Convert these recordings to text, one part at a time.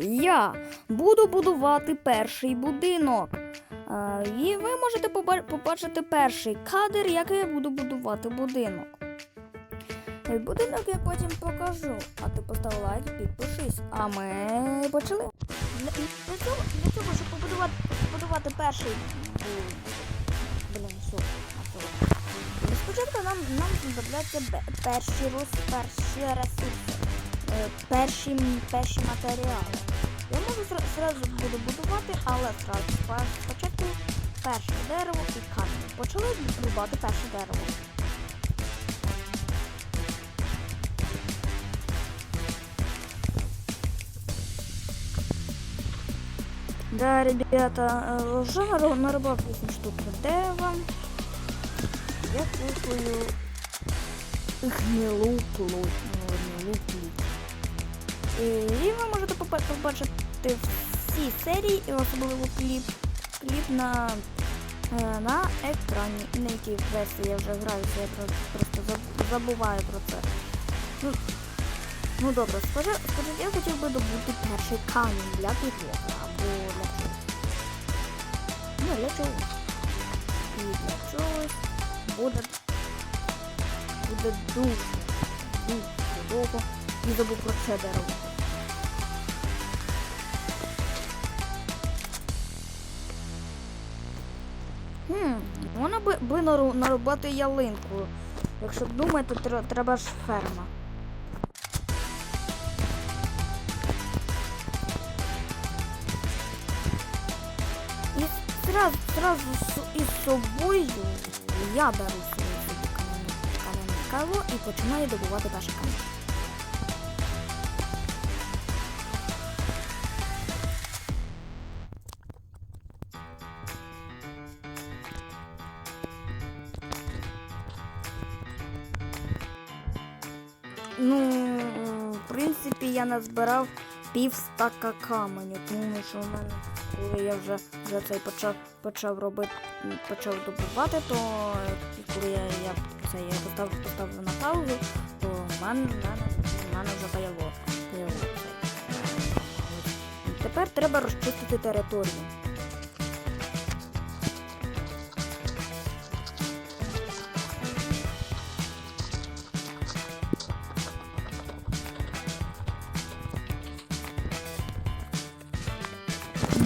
я буду будувати перший будинок. Е, І ви можете побачити перший кадр, як я буду будувати будинок. Е, Будинок я потім покажу. А ти постав лайк, підпишись. А ми почали. Для, цього, для цього, щоб побудувати, побудувати перший. Блін, що? Спочатку нам, нам знадобляться перші, перші ресурси, перші, м- перші матеріали. Я можу зра- зразу буду будувати, але зразу спочатку перше дерево і камінь. Почали рубати перше дерево. Да, ребята, уже нару- нарубав 8 штук дерева. Я купую гнилу плоть. ну, Гнилу плоть. І ви можете побачити всі серії і особливо кліп, кліп на, е, на екрані. На якій версії я вже граюся, я про- просто забуваю про це. Ну, ну добре, скажи, скажи, я хотів би добути перший камінь для підлоги або для чогось. Ну, для чогось. І для чогось буде, буде дуже, дуже довго. І забув про це дерево. Хм, можна би, би нару- нарубати ялинку. Якщо думаєте, тр- треба ж ферма. І зразу, зразу із собою я беру свою кам'яне кайло і починаю добувати перший камінь. Ну, в принципі, я назбирав пів стака каменю, тому що в мене, коли я вже, вже цей почав, почав робити, почав добувати, то коли я, я це я поставив, поставив на паузу, то в мене, мене, мене вже. От. Тепер треба розчистити територію.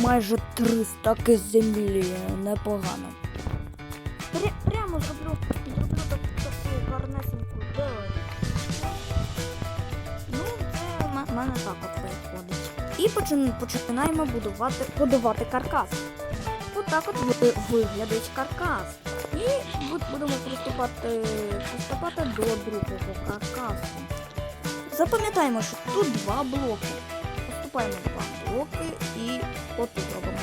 Майже три стаки землі непогано. Пря- прямо зроблю, так, таку гарнесеньку дерево. Ну, це в мене так от виходить. І почин- починаємо будувати, будувати каркас. Отак от ви- виглядить каркас. І будемо приступати, приступати до другого каркасу. Запам'ятаємо, що тут два блоки. Поступаємо два блоки і отут робимо.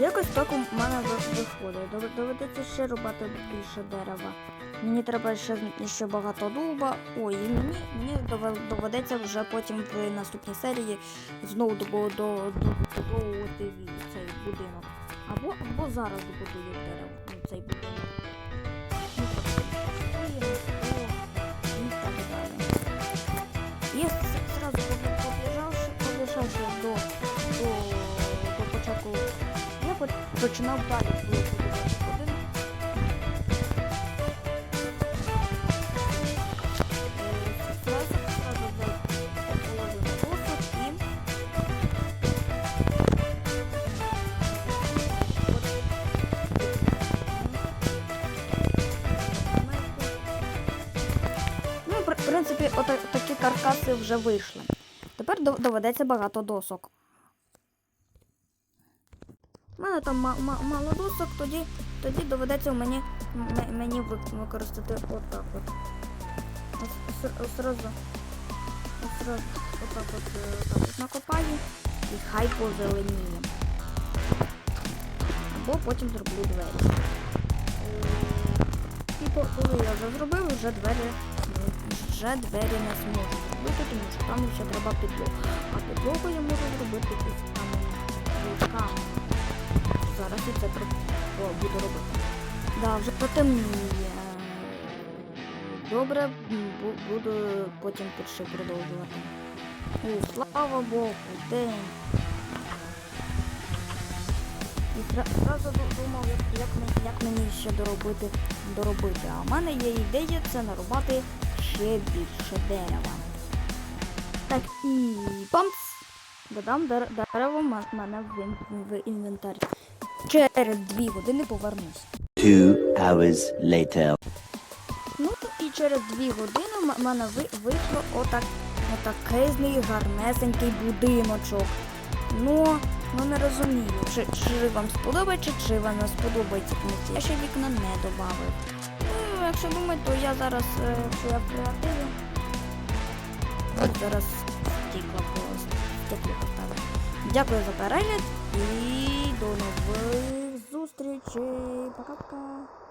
Якось так у мене виходить. Доведеться ще рубати більше дерева. Мені треба ще, ще багато дуба. Ой, і мені, мені доведеться вже потім в наступній серії знову добу- до, до, добудовувати цей будинок. Або, або зараз добудую дерево, ну, цей будинок. Ну, і так далі. До початку, я починав далі принципі, такі каркаси вже вийшли. Тепер доведеться багато досок. У мене там ма- ма- мало досок, тоді, тоді доведеться мені, мені використати отак от. Ось, зразу отак от, е, так от накопаю і хай позеленіє. Або потім зроблю двері. Е, І коли я вже зробив, вже двері, вже двері не зможу зробити, тому що там ще треба підлогу. А підлогу я можу зробити із каменю. зараз і це буду робити. Да, вже потемніє. Добре, буду потім тут ще продовжувати. О, слава Богу, день. І зразу думав, як, як, як мені ще доробити, доробити. А в мене є ідея це нарубати ще більше дерева. Так, і памц! Додам дерево мене в, ін- в інвентар. Через дві години повернусь. Two hours later. Ну і через дві години в мене ви- вийшло отак, отакезний гарнесенький будиночок. Ну, ну не розумію, чи, чи вам сподобається, чи вам не сподобається, я ще вікна не додавив. Якщо думати, то я зараз, е, якщо я в зараз стікла просто стекло поставив. Дякую за перегляд і до нових зустрічей. Пока-пока.